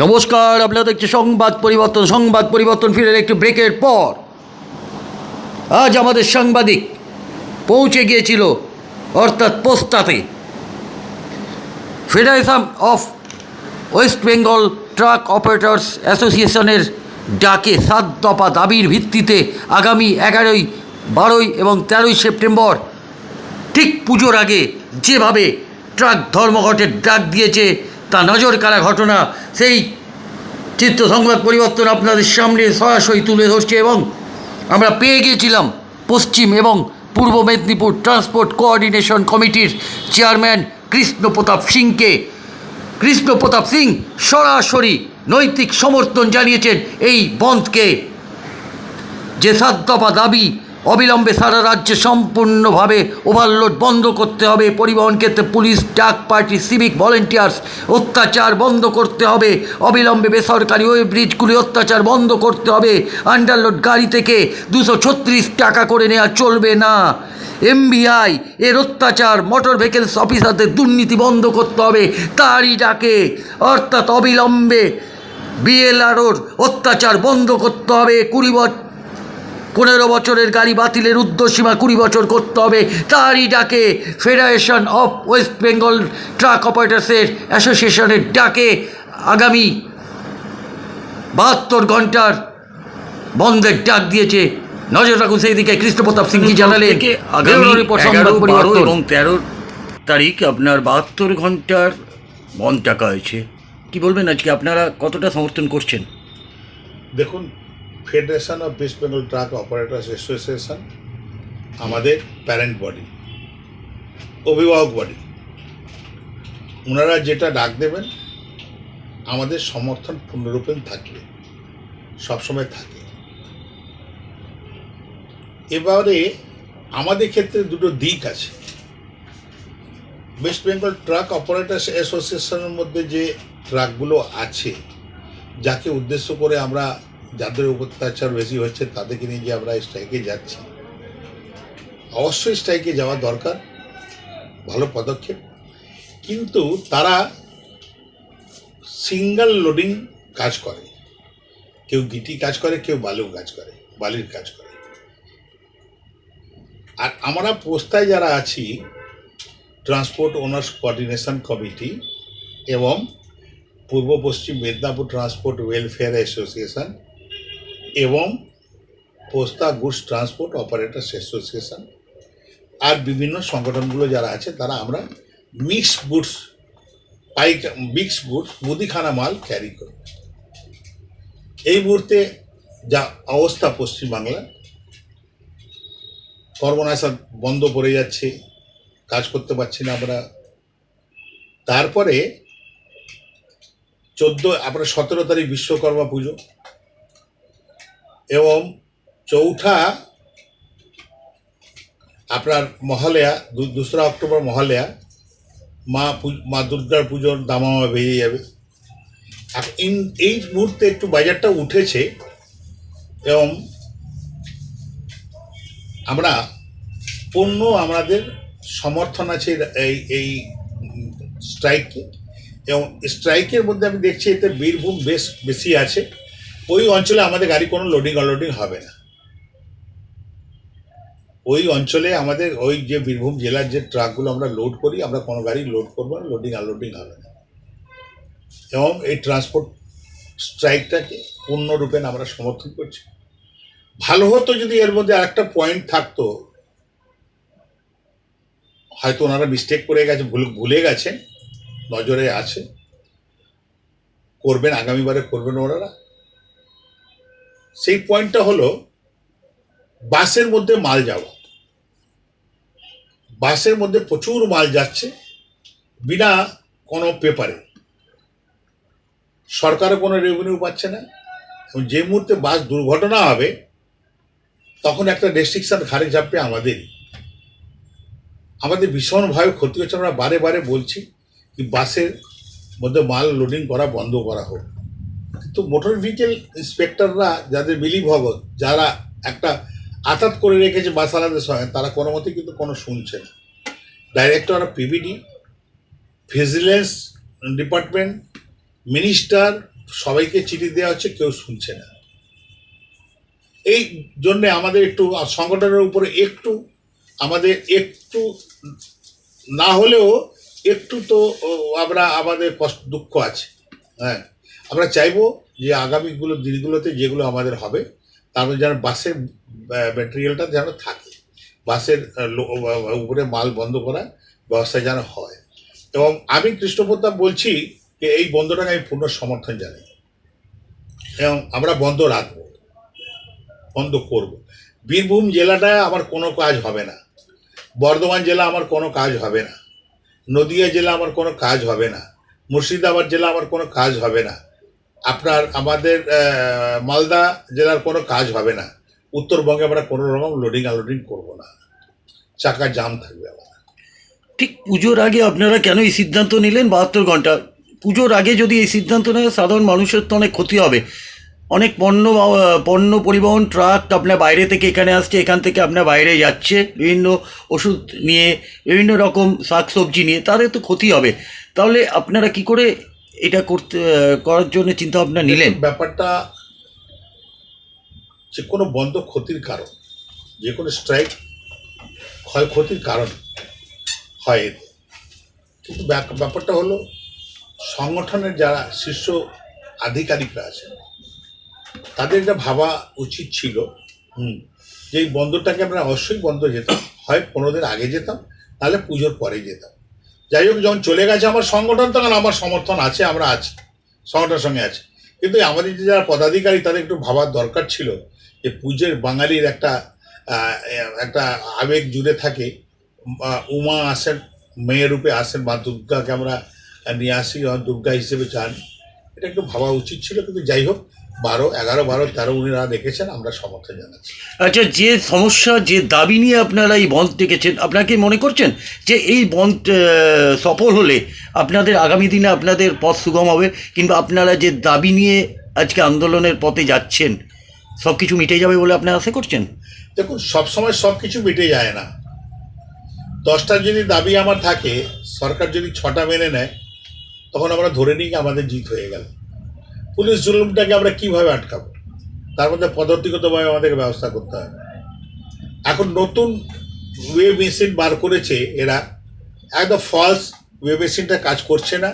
নমস্কার আপনারা দেখছি সংবাদ পরিবর্তন সংবাদ পরিবর্তন ফিরে একটি ব্রেকের পর। আজ আমাদের সাংবাদিক পৌঁছে গিয়েছিল অর্থাৎ পোস্তাতে federation of West Bengal truck operators অ্যাসোসিয়েশনের ডাকে সাত দফা দাবির ভিত্তিতে আগামী এগারোই, বারোই এবং তেরোই সেপ্টেম্বর, ঠিক পুজোর আগে যেভাবে ট্রাক ধর্মঘটের ডাক দিয়েছে তা নজর কাড়া ঘটনা, সেই চিত্র সংবাদ পরিবর্তন আপনাদের সামনে সরাসরি তুলে ধরছে এবং আমরা পেয়ে গিয়েছিলাম পশ্চিম এবং পূর্ব মেদিনীপুর ট্রান্সপোর্ট কোঅর্ডিনেশন কমিটির চেয়ারম্যান কৃষ্ণ প্রতাপ সিংকে। কৃষ্ণ প্রতাপ সিং সরাসরি নৈতিক সমর্থন জানিয়েছেন এই বন্ধকে। যে সাত দাবি অবিলম্বে সারা রাজ্যে সম্পূর্ণভাবে ওভারলোড বন্ধ করতে হবে। পরিবহন ক্ষেত্রে পুলিশ, ডাক পার্টি সিভিক ভলেন্টিয়ার্স অত্যাচার বন্ধ করতে হবে। অবিলম্বে বেসরকারি ওই ব্রিজগুলি অত্যাচার বন্ধ করতে হবে। আন্ডারলোড গাড়ি থেকে দুশো টাকা করে নেওয়া চলবে না। এমবিআই এর অত্যাচার মোটর ভেহিকেলস অফিসারদের দুর্নীতি বন্ধ করতে হবে। তারই ডাকে। অর্থাৎ অবিলম্বে বিএলআরওর অত্যাচার বন্ধ করতে হবে। কুড়ি বছর পনেরো বছরের গাড়ি বাতিলের উর্ধ্বসীমা কুড়ি বছর করতে হবে। তারই ডাকে federation of West Bengal truck অপারেটার্সের অ্যাসোসিয়েশনের ডাকে আগামী বাহাত্তর ঘণ্টার বন্ধের ডাক দিয়েছে। নজর রাখুন সেই দিকে কৃষ্ণপ্রতাপ সিং কি জানালেন। এবং তেরো তারিখ আপনার বাহাত্তর ঘণ্টার বন্ধ টাকা হয়েছে। কি বলবেন আজকে? আপনারা কতটা সমর্থন করছেন? দেখুন federation of West Bengal truck operators association আমাদের প্যারেন্ট বডি অভিভাবক বডি ওনারা যেটা ডাক দেবেন, আমাদের সমর্থন পূর্ণরূপে থাকবে, সবসময় থাকে। এবারে আমাদের ক্ষেত্রে দুটো দিক আছে। ওয়েস্ট বেঙ্গল ট্রাক অপারেটার্স অ্যাসোসিয়েশনের মধ্যে যে ট্রাকগুলো আছে, যাকে উদ্দেশ্য করে আমরা যাদের অত্যাচার বেশি হচ্ছে, তাদেরকে নিয়ে যে আমরা স্ট্রাইকে যাচ্ছি। অবশ্যই স্ট্রাইকে যাওয়া দরকার, ভালো পদক্ষেপ। কিন্তু তারা সিঙ্গেল লোডিং কাজ করে। কেউ গিটি কাজ করে, কেউ বালু কাজ করে, বালির কাজ করে। আর আমরা পোস্তায় যারা আছি ট্রান্সপোর্ট ওনার্স কোঅর্ডিনেশন কমিটি এবং পূর্ব পশ্চিম মেদিনীপুর ট্রান্সপোর্ট ওয়েলফেয়ার অ্যাসোসিয়েশন এবং Posta goods transport operators association আর বিভিন্ন সংগঠনগুলো যারা আছে, তারা আমরা মিক্স গুডস, পাইক মিক্স গুডস, মুদিখানা মাল ক্যারি করি। এই মুহূর্তে যা অবস্থা পশ্চিমবাংলা কর্মনাশা বন্ধ পড়ে যাচ্ছে, কাজ করতে পারছি না আমরা। তারপরে চোদ্দ, আপনার সতেরো তারিখ বিশ্বকর্মা পুজো এবং চৌঠা আপনার মহালয়া দোসরা অক্টোবর মহালয়া, মা মা দুর্গার পুজোর দামামা বেরিয়ে যাবে। ইন- এই মুহূর্তে একটু বাজারটা উঠেছে এবং আমরা পণ্য আমাদের সমর্থন আছে এই এই স্ট্রাইককে এবং স্ট্রাইকের মধ্যে আমি দেখছি এতে বীরভূম বেশ বেশি আছে। ওই অঞ্চলে আমাদের গাড়ি কোনো লোডিং আনলোডিং হবে না। ওই অঞ্চলে আমাদের ওই যে বীরভূম জেলার যে ট্রাকগুলো আমরা লোড করি, আমরা কোনো গাড়ি লোড করব না লোডিং আনলোডিং হবে না। এবং এই ট্রান্সপোর্ট স্ট্রাইকটাকে পূর্ণরূপে আমরা সমর্থন করছি। ভালো হতো যদি এর মধ্যে আরেকটা পয়েন্ট থাকতো। হয়তো ওনারা মিস্টেক করে গেছে, ভুল, ভুলে গেছেন, নজরে আছে। করবেন, আগামীবারে করবেন ওনারা। সেই পয়েন্টটা হলো বাসের মধ্যে মাল যাওয়া। বাসের মধ্যে প্রচুর মাল যাচ্ছে বিনা কোনো পেপারে। সরকারও কোনো রেভিনিউ পাচ্ছে না এবং যে মুহূর্তে বাস দুর্ঘটনা হবে, তখন একটা রেস্ট্রিকশন ঘাড়ে চাপবে আমাদেরই। আমাদের ভীষণভাবে ক্ষতি হচ্ছে। আমরা বারে বারে বলছি কি বাসের মধ্যে মাল লোডিং করা, বন্ধ করা হোক। কিন্তু মোটর ভেহিকেল ইন্সপেক্টররা যাদের মিলিভগত যারা একটা আতাত করে রেখেছে বাসালাদের সঙ্গে তারা কোনো মতে কিন্তু কোনো শুনছে না। Director of PBD vigilance department minister সবাইকে চিঠি দেওয়া হচ্ছে, কেউ শুনছে না। এই জন্যে আমাদের একটু সংগঠনের উপরে একটু, আমাদের একটু না হলেও একটু তো আমরা, আমাদের কষ্ট, দুঃখ আছে। হ্যাঁ। আমরা চাইব যে আগামীগুলো দিনগুলোতে যেগুলো আমাদের হবে, তার মধ্যে যেন বাসের ম্যাটেরিয়ালটা যেন থাকে। বাসের উপরে মাল বন্ধ করা ব্যবস্থা যেন হয়। এবং আমি কৃষ্ণপ্রতাপ বলছি যে এই বন্ধটাকে আমি পূর্ণ সমর্থন জানাই। এবং আমরা বন্ধ রাখব। বন্ধ করব। বীরভূম জেলাটায় আমার কোনো কাজ হবে না। বর্ধমান জেলা আমার কোনো কাজ হবে না। নদিয়া জেলা আমার কোনো কাজ হবে না। মুর্শিদাবাদ জেলা আমার কোনো কাজ হবে না। আপনার আমাদের মালদা জেলার কোনো কাজ হবে না। উত্তরবঙ্গে আমরা কোনো রকম লোডিং আনলোডিং করব না। চাকা জাম থাকবে আমার ঠিক পুজোর আগে আপনারা কেন এই সিদ্ধান্ত নিলেন? বাহাত্তর ঘণ্টা। পুজোর আগে যদি এই সিদ্ধান্ত নেয়, সাধারণ মানুষের তো অনেক ক্ষতি হবে। অনেক পণ্য পণ্য পরিবহন, ট্রাক আপনার বাইরে থেকে এখানে আসছে, এখান থেকে আপনার বাইরে যাচ্ছে। বিভিন্ন ওষুধ নিয়ে, বিভিন্ন রকম শাকসবজি নিয়ে, তাদের তো ক্ষতি হবে। তাহলে আপনারা কি করে এটা করতে করার জন্য চিন্তা ভাবনা নিলেন? ব্যাপারটা যে কোনো বন্ধ ক্ষতির কারণ যে কোনো স্ট্রাইক ক্ষয়ক্ষতির কারণ হয় এতে। কিন্তু ব্যাপ- ব্যাপারটা হলো সংগঠনের যারা শীর্ষ আধিকারিকরা আছে তাদের এটা ভাবা উচিত ছিল হুম যে এই বন্ধটাকে আমরা অবশ্যই বন্ধ যেতাম হয় পনেরো দিন আগে যেতাম তাহলে পুজোর পরে যেতাম। যাই হোক, যখন চলে গেছে আমার সংগঠন, তখন আমার সমর্থন আছে, আমরা আছি, সংগঠনের সঙ্গে আছে। কিন্তু আমাদের যে যারা পদাধিকারী, তাদের একটু ভাবার দরকার ছিল যে পুজোর বাঙালির একটা একটা আবেগ জুড়ে থাকে। উমা আসেন মেয়ের রূপে আসেন মা দুর্গাকে আমরা নিয়ে আসি দুর্গা হিসেবে চান এটা একটু ভাবা উচিত ছিল, কিন্তু যাই হোক বারো এগারো বারো তেরো উনিরা দেখেছেন আমরা সমর্থন জানাচ্ছি। আচ্ছা যে সমস্যা যে দাবি নিয়ে আপনারা এই বন্ধ ডেকেছেন আপনারা কি মনে করছেন যে এই বন্ধ সফল হলে আপনাদের আগামী দিনে আপনাদের পথ সুগম হবে? কিংবা আপনারা যে দাবি নিয়ে আজকে আন্দোলনের পথে যাচ্ছেন সব কিছু মিটে যাবে বলে আপনারা আশা করছেন? দেখুন সবসময় সব কিছু মিটে যায় না। দশটার যদি দাবি আমার থাকে সরকার যদি ছটা মেনে নেয় তখন আমরা ধরে নিই আমাদের জিত হয়ে গেল। পুলিশ জুলুমটাকে আমরা কীভাবে আটকাবো? তার মধ্যে পদ্ধতিগতভাবে আমাদেরকে ব্যবস্থা করতে হবে। এখন নতুন ওয়ে মেশিন বার করেছে এরা। একদম ফলস ওয়ে মেশিনটা কাজ করছে না।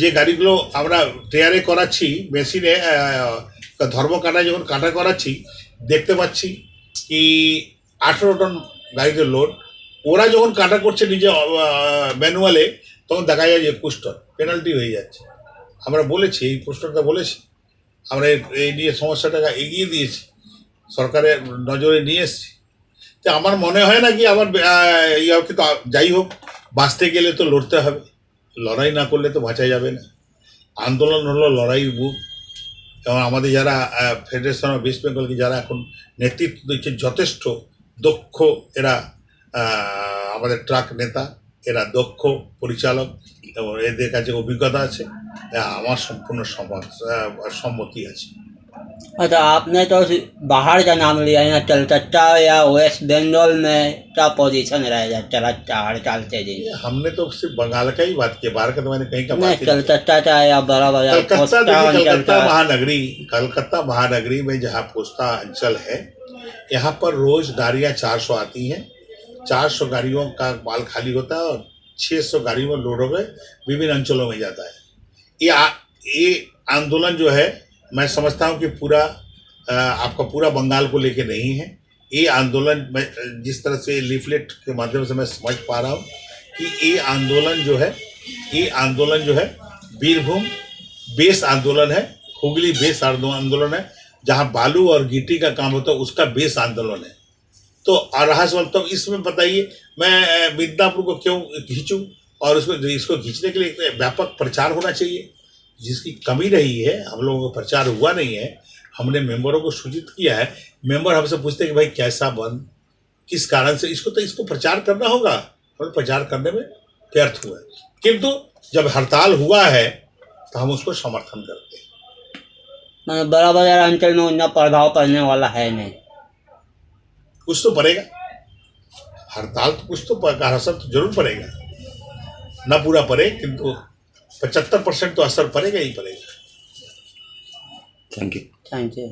যে গাড়িগুলো আমরা টেয়ারে করাচ্ছি মেশিনে ধর্ম কাটায় যখন কাটা করাচ্ছি, দেখতে পাচ্ছি কি আঠেরো টন গাড়িতে লোড ওরা যখন কাটা করছে নিজে ম্যানুয়ালে তখন দেখা যায় যে একুশ টন পেনাল্টি হয়ে যাচ্ছে। আমরা বলেছি, এই প্রশ্নটা বলেছি। আমরা এই- নিয়ে সমস্যাটাকে এগিয়ে দিয়েছি। সরকারের নজরে নিয়ে এসেছি। তো আমার মনে হয় না কি আমার ইয়ে কিন্তু যাই হোক, বাঁচতে গেলে তো লড়তে হবে। লড়াই না করলে তো বাঁচা যাবে না। আন্দোলন হলো লড়াই বুক। এবং আমাদের যারা ফেডারেশন অফ ওয়েস্ট বেঙ্গলকে যারা এখন নেতৃত্ব দিচ্ছে, যথেষ্ট দক্ষ এরা আমাদের ট্রাক নেতা। এরা দক্ষ পরিচালক। এবং এদের কাছে অভিজ্ঞতা আছে। আমার সম্পূর্ণ সম্মত আহ, সম্মতি আছে अच्छा आपने तो बाहर का नाम लिया है कलकत्ता या वेस्ट बंगाल में क्या पोजीशन रहेगा चला चार चलते जी ये हमने तो सिर्फ बंगाल का ही बात किया बाहर का तो मैंने कहीं का बात नहीं ही नहीं किया। कलकत्ता का या बड़ा बड़ा कलकत्ता पोस्टा देखिए अंचल कलकत्ता का महानगरी कलकत्ता महानगरी में जहाँ पोस्ता अंचल है यहाँ पर रोज गाड़ियाँ 400 आती हैं 400 गाड़ियों का माल खाली होता है और 600 गाड़ियों में लोड होकर विभिन्न अंचलों में जाता है ये ये आंदोलन जो है, मैं समझता हूँ कि पूरा आपका पूरा बंगाल को लेके नहीं है। ये आंदोलन, मैं, जिस तरह से लीफलेट के माध्यम से मैं समझ पा रहा हूँ कि ये आंदोलन जो है, ये आंदोलन जो है, बीरभूम बेस आंदोलन है, हुगली बेस आंदोलन है, जहाँ बालू और गिट्टी का काम होता है, उसका बेस आंदोलन है। तो रहा सवाल तो इसमें बताइए, मैं, मिदनापुर को क्यों खींचूं? और उसको इसको खींचने के लिए एक व्यापक प्रचार होना चाहिए। जिसकी कमी रही है हम लोगों का प्रचार हुआ नहीं है हमने मेंबरों को सूचित किया है। मेंबर हमसे पूछते हैं कि भाई कैसा बंद किस कारण से? इसको तो इसको प्रचार करना होगा। और प्रचार करने में व्यर्थ हुआ है। किंतु जब हड़ताल हुआ है तो हम उसको समर्थन करते हैं। मतलब बड़ा बाज़ार अंचल में उतना प्रभाव पड़ने वाला है नहीं। कुछ तो पड़ेगा। हड़ताल तो कुछ तो असर तो ज़रूर पड़ेगा। ना पूरा पड़े किंतु पचहत्तर परसेंट तो असर पड़ेगा ही पड़ेगा। Thank you thank you